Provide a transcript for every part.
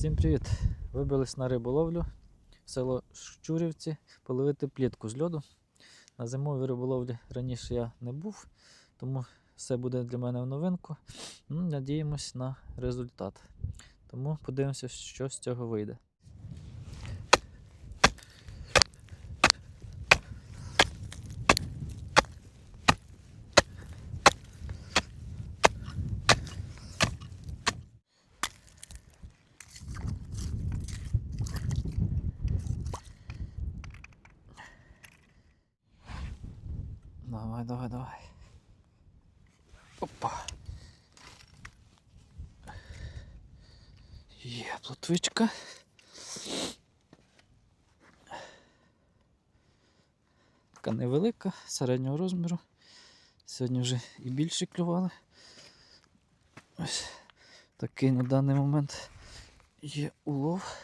Всім привіт! Вибрались на риболовлю в село Щурівці половити плітку з льоду. На зимовій риболовлі раніше я не був, тому все буде для мене в новинку. Ну, Надіємось на результат. Тому подивимося, що з цього вийде. Давай, давай, давай. Опа. Є плотвичка. Така невелика, середнього розміру. Сьогодні вже і більше клювали. Ось такий на даний момент є улов.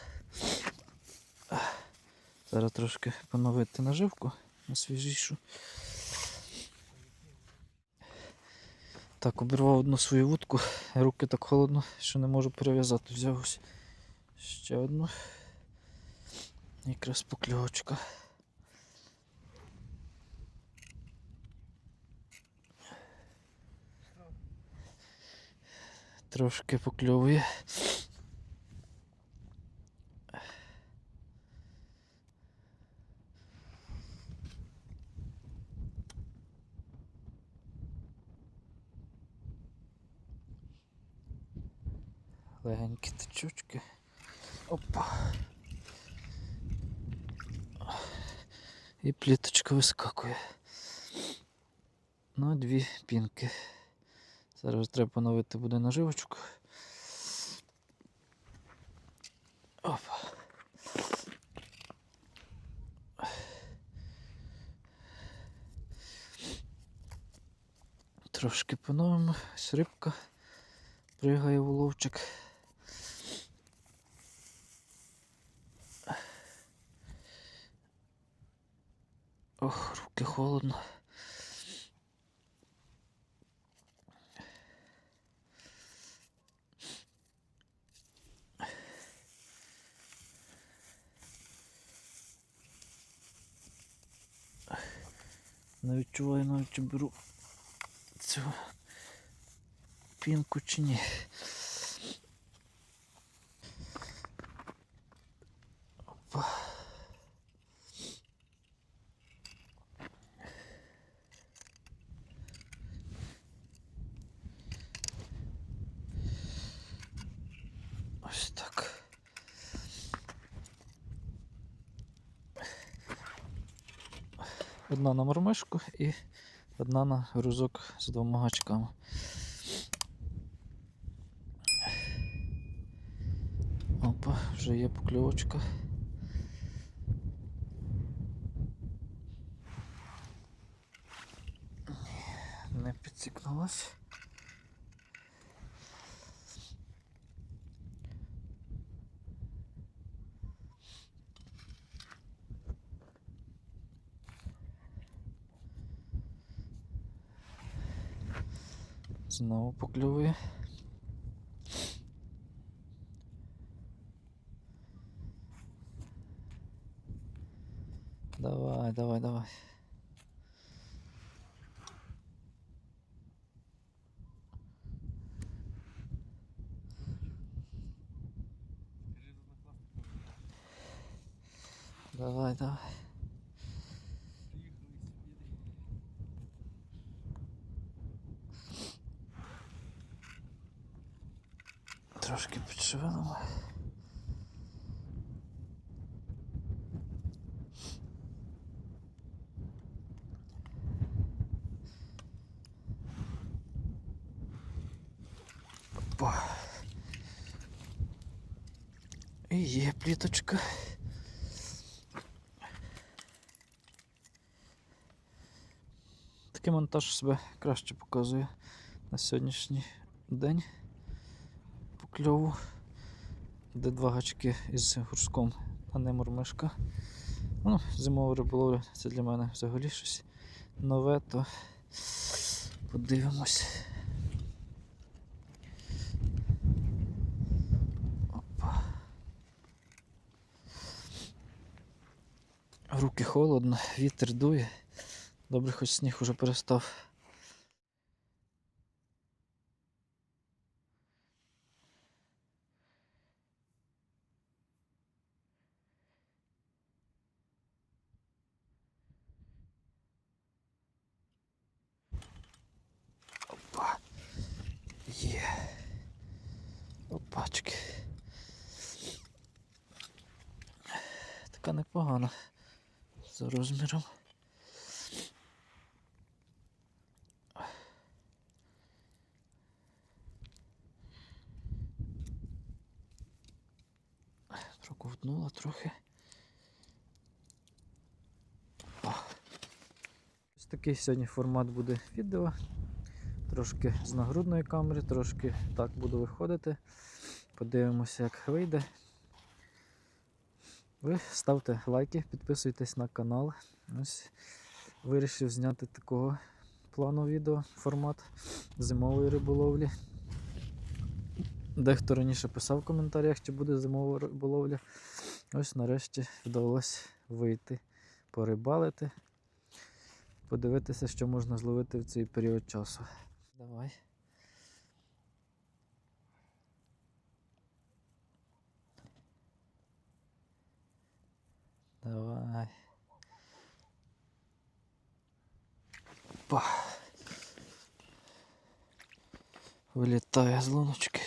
Зараз трошки поновити наживку на свіжішу. Так, обірвав одну свою вудку, руки так холодно, що не можу перев'язати. Взяв ось ще одну. Якраз покльовочка. Трошки покльовує. Легенькі течучки. Опа. І пліточка вискакує. Ну, дві пінки. Зараз треба поновити буде наживочку. Опа. Трошки поновимо. Ось рибка пригає в уловчик. холодно. Не відчуваю навіть чи беру цю пінку чи ні. Ось так. Одна на мормишку і одна на грузок з двома гачками. Опа, вже є покльовочка. Не підсікнулась. Знову покльовує. Давай, давай, давай. Давай, давай. Трошки підшевелимо. Опа. І є пліточка. Такий монтаж себе краще показує на сьогоднішній день покльову. Де два гачки із гурском, а не мормишка. Ну, Зимова риболовля це для мене взагалі щось нове, то подивимось. Опа. Руки холодно, вітер дує. Добре, хоч сніг уже перестав. Опачки. Така непогана за розміром. Проковтнула трохи. Ось такий сьогодні формат буде відео. Трошки з нагрудної камери, трошки так буду виходити. Подивимося, як вийде. Ви ставте лайки, підписуйтесь на канал. Ось вирішив зняти такого плану відео формат зимової риболовлі. Дехто раніше писав в коментарях, чи буде зимова риболовля. Ось нарешті вдалося вийти, порибалити, подивитися, що можна зловити в цей період часу. Давай. Давай. Па. Вилітає з луночки.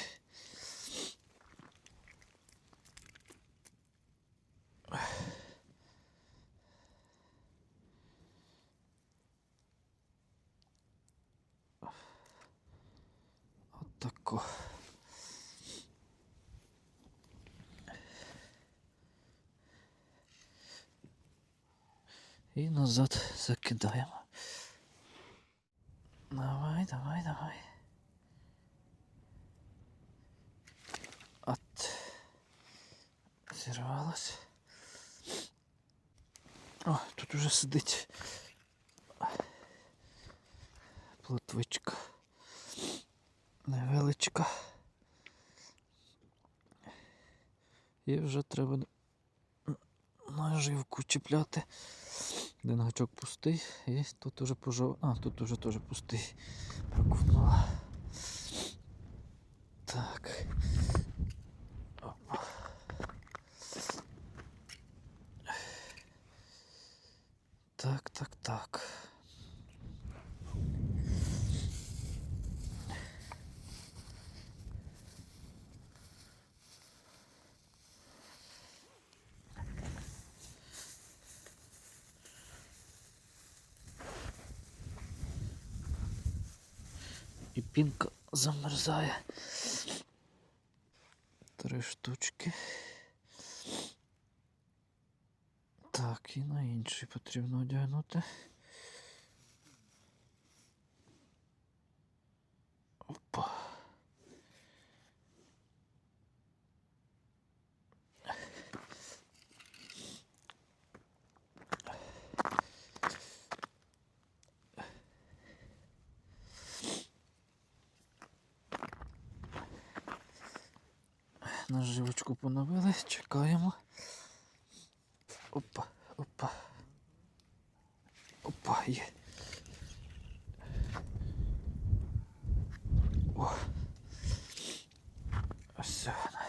Отако. І назад закидаємо. Давай, давай, давай. От. Зірвалось. О, тут уже сидить. Плотвичка. Невеличка. І вже треба наживку чіпляти. Один гачок пустий, і тут уже пожов... А, тут уже теж пустий. Прокунула. Так. Опа. Так, так, так. І замерзає. Три штучки. Так, і на інший потрібно одягнути. Опа. Наживочку поновили, чекаємо. Опа, опа. Опа, є. О. Ось вона.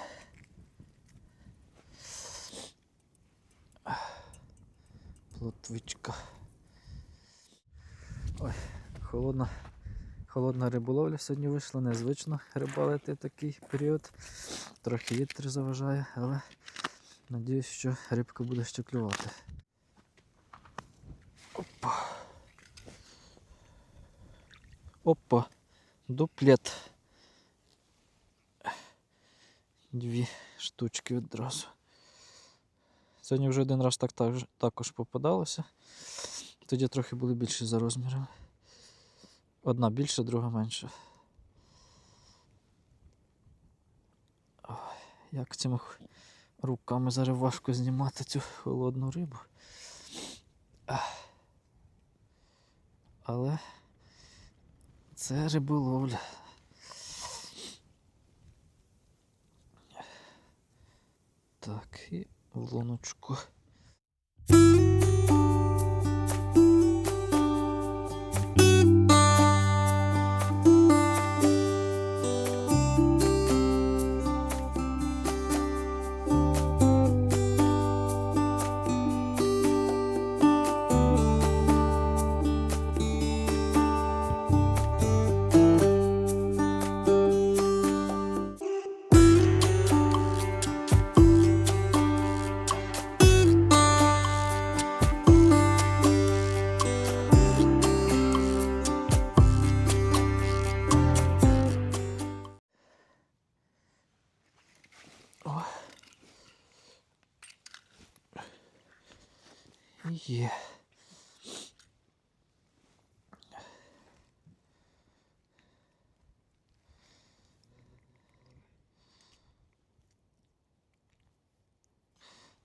Плотвичка. Ой, холодна. Холодна риболовля сьогодні вийшла, незвично рибалити такий період. Трохи вітер заважає, але надіюсь, що рибка буде ще клювати. Опа. Опа. Дуплет. Дві штучки одразу. Сьогодні вже один раз так, так також попадалося. Тоді трохи були більші за розмірами. Одна більша, друга менша. Як цими руками зараз важко знімати цю холодну рибу. Але це риболовля. Так, і в луночку.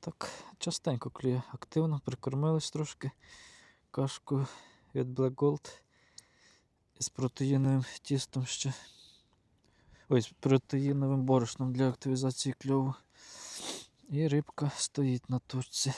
Так, частенько клює активно, прикормились трошки кашкою від Black Gold із протеїновим тістом ще. Ой, з протеїновим борошном для активізації кльову. І рибка стоїть на точці.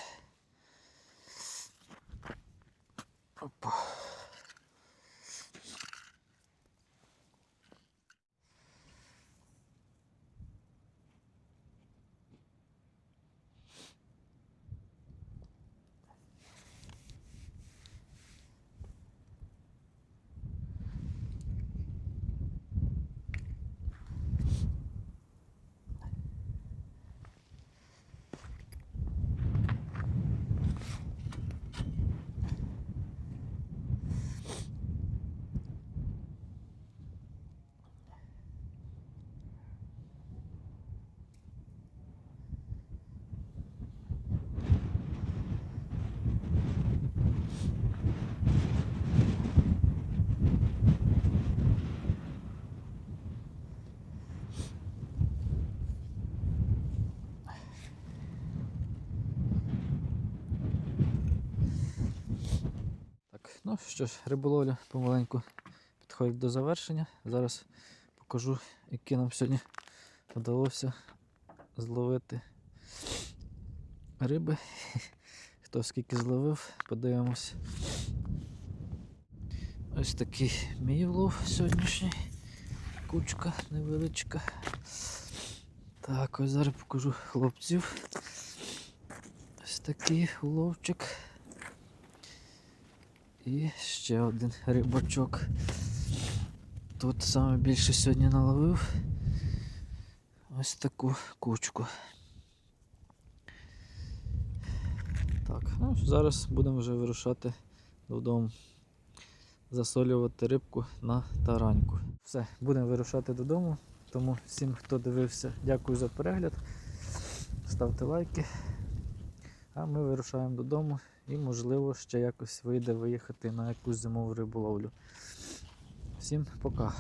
Ну що ж, риболовля помаленьку підходить до завершення. Зараз покажу, які нам сьогодні вдалося зловити риби. Хто скільки зловив, подивимось. Ось такий мій влов сьогоднішній. Кучка невеличка. Так, ось зараз покажу хлопців. Ось такий уловчик. І ще один рибачок. Тут саме більше сьогодні наловив ось таку кучку. Так, ну зараз будемо вже вирушати додому. Засолювати рибку на тараньку. Все, будемо вирушати додому. Тому всім, хто дивився, дякую за перегляд. Ставте лайки. А ми вирушаємо додому і, можливо, ще якось вийде виїхати на якусь зимову риболовлю. Всім пока.